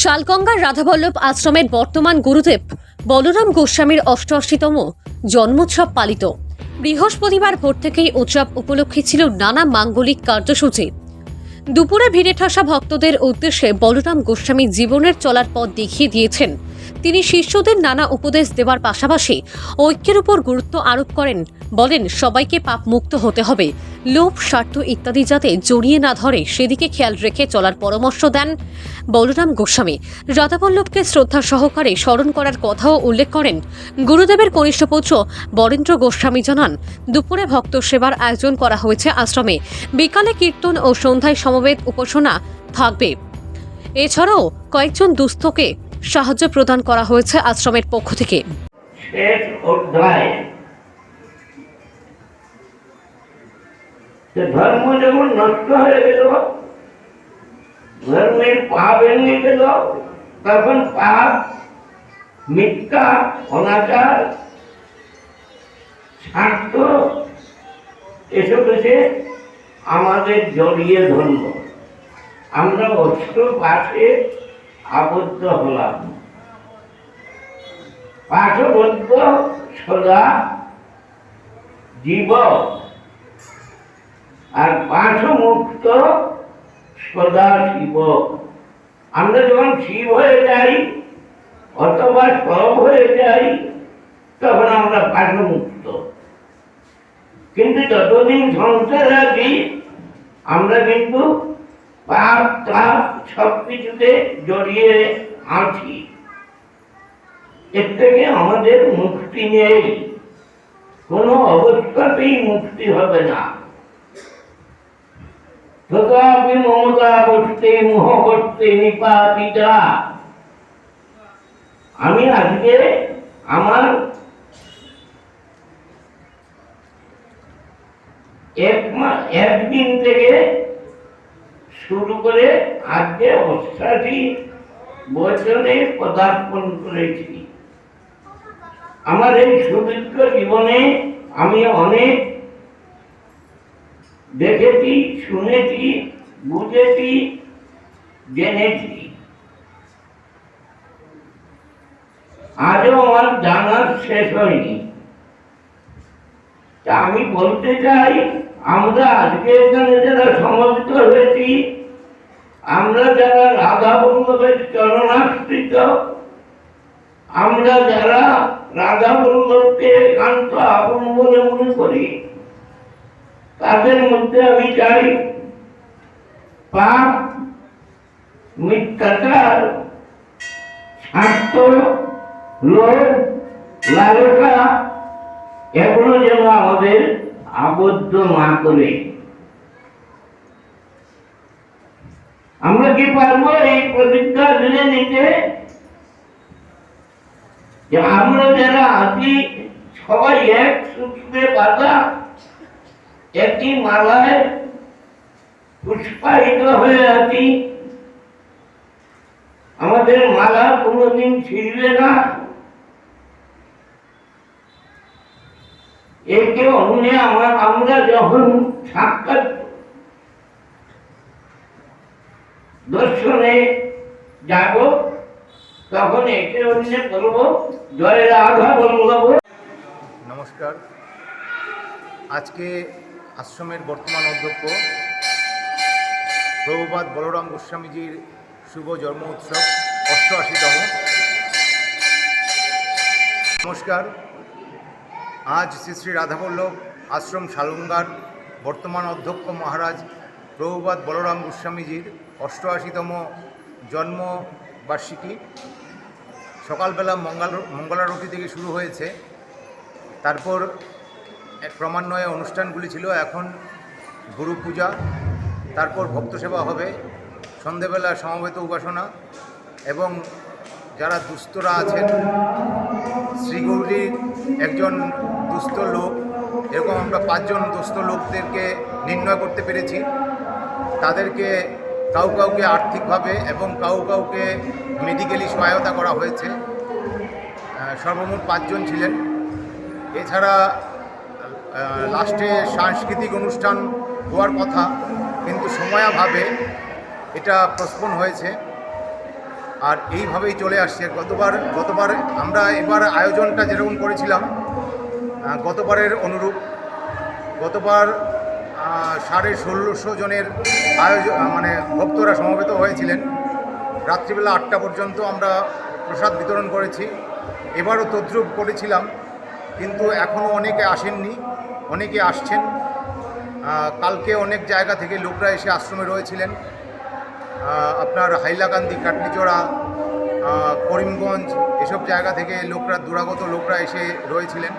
শালগঙ্গার রাধাবল্লভ আশ্রমের বর্তমান গুরুদেব বলরাম গোস্বামীর অষ্টআশিতম জন্মোৎসব পালিত। বৃহস্পতিবার ভোর থেকেই উৎসব উপলক্ষে ছিল নানা মাঙ্গলিক কার্যসূচি। দুপুরে ভিড়ে ঠাসা ভক্তদের উদ্দেশ্যে বলরাম গোস্বামী জীবনের চলার পথ দেখিয়ে দিয়েছেন। তিনি শিষ্যদের নানা উপদেশ দেওয়ার পাশাপাশি ঐক্যের উপর গুরুত্ব আরোপ করেন বলেন, সবাইকে পাপ মুক্ত হতে হবে। লোভ স্বার্থ ইত্যাদি যাতে জড়িয়ে না ধরে, সেদিকে খেয়াল রেখে চলার পরামর্শ দেন বলরাম গোস্বামী। রাধাবল্লভকে শ্রদ্ধা সহকারে স্মরণ করার কথাও উল্লেখ করেন গুরুদেবের কনিষ্ঠ পুত্র বরেন্দ্র গোস্বামী জানান, দুপুরে ভক্ত সেবার আয়োজন করা হয়েছে আশ্রমে। বিকালে কীর্তন ও সন্ধ্যায় সমবেত উপাসনা থাকবে। এছাড়াও কয়েকজন দুস্থকে সাহায্য প্রদান করা হয়েছে আশ্রমের পক্ষ থেকে। যে ধর্ম যখন নষ্ট হয়ে গেল, ধর্মের পা ভেঙে গেল, তখন পাপ, মিথ্যা, অনাচার, স্বার্থ, এসব এসে আমাদের জড়িয়ে ধরল। আমরা অষ্ট পাশে আবদ্ধ হলাম। পাঠবদ্ধ সদা জীব আর পাঠমুক্ত সদা শিব। আমরা যখন শিব হয়ে যাই, অথবা সব হয়ে যাই, তখন আমরা পাঠমুক্ত কিন্তু যতদিন সংসার আছি আমরা কিন্তু পাপ তাপ সব কিছুতে জড়িয়ে আছি। এর থেকে আমাদের মুক্তি নেই। কোনো অবস্থাতেই মুক্তি হবে না। তথাপি মমতা করতে মোহ করতে নিপাতিতা আমি আজকে আমার এক মাস একদিন থেকে শুরু করে আজকে অষ্টাশি বছরে পদার্পণ করেছি। আমার এই সুদীর্ঘ জীবনে আমি অনেক দেখেছি, শুনেছি, বুঝেছি, জেনেছি। আজও আমার জানার শেষ হয়নি। তা আমি বলতে চাই, আমরা আজকে এখানে যারা সমবেত হয়েছি, আমরা যারা রাধা বল্লভের চরণাশ্রিত, আমরা যারা রাধা বল্লভকে একান্ত আপন বলে মনে করি তাদের মধ্যে আমি চাই পাপ, মিথ্যাচার, স্বার্থ, লোভ, লালসা, এগুলো যেন আমাদের আবদ্ধ না করে। আমরা কি পারব এই প্রতিজ্ঞা মেনে নিতে? যে আমরা যারা আছি, সবাই এক সূত্রে বাধা একটি মালায় পুষ্পায়িত হয়ে আছি। আমাদের মালা কোনোদিন ছিঁড়বে না। একে অন্যে আমরা আমরা যখন সাক্ষাৎ দর্শনে যাব, তখন একে অন্যে বলব, জয় রাধা বল্লভ। নমস্কার। আজকে আশ্রমের বর্তমান অধ্যক্ষ প্রভুপাত বলরাম গোস্বামীজির শুভ জন্ম উৎসব অষ্টআশিতম নমস্কার। আজ শ্রী শ্রী রাধাবল্লভ আশ্রম শালুঙ্গার বর্তমান অধ্যক্ষ মহারাজ প্রভুপাত বলরাম গোস্বামীজির অষ্টআশিতম জন্মবার্ষিকী সকালবেলা মঙ্গল মঙ্গলারতি থেকে শুরু হয়েছে। তারপর ক্রমান্বয়ে অনুষ্ঠানগুলি ছিল। এখন গুরু পূজা, তারপর ভক্ত সেবা হবে, সন্ধেবেলা সমবেত উপাসনা এবং যারা দুস্থরা আছেন শ্রীগৌরীর একজন দুস্থ লোক, এরকম আমরা পাঁচজন দুস্থ লোকদেরকে নির্ণয় করতে পেরেছি। তাদেরকে কাউ কাউকে আর্থিকভাবে এবং কাউ কাউকে মেডিকেলি সহায়তা করা হয়েছে। সর্বমোট পাঁচজন ছিলেন। এছাড়া লাস্টে সাংস্কৃতিক অনুষ্ঠান হওয়ার কথা, কিন্তু সময়াভাবে এটা প্রস্পন হয়েছে। আর এইভাবেই চলে আসছে। গতবার গতবার আমরা এবার আয়োজনটা যেরকম করেছিলাম গতবারের অনুরূপ। গতবার সাড়ে ষোলোশো জনের আয়োজন মানে ভক্তরা সমবেত হয়েছিলেন। রাত্রিবেলা আটটা পর্যন্ত আমরা প্রসাদ বিতরণ করেছি। এবারও তদ্রুপ করেছিলাম। কিন্তু এখনও অনেকে আসেননি, অনেকে আসছেন। কালকে অনেক জায়গা থেকে লোকরা এসে আশ্রমে রয়েছিলেন। আপনার হাইলাকান্দি, কাটনিচোড়া করিমগঞ্জ, এসব জায়গা থেকে লোকরা, দুরাগত লোকরা এসে রয়েছিলেন।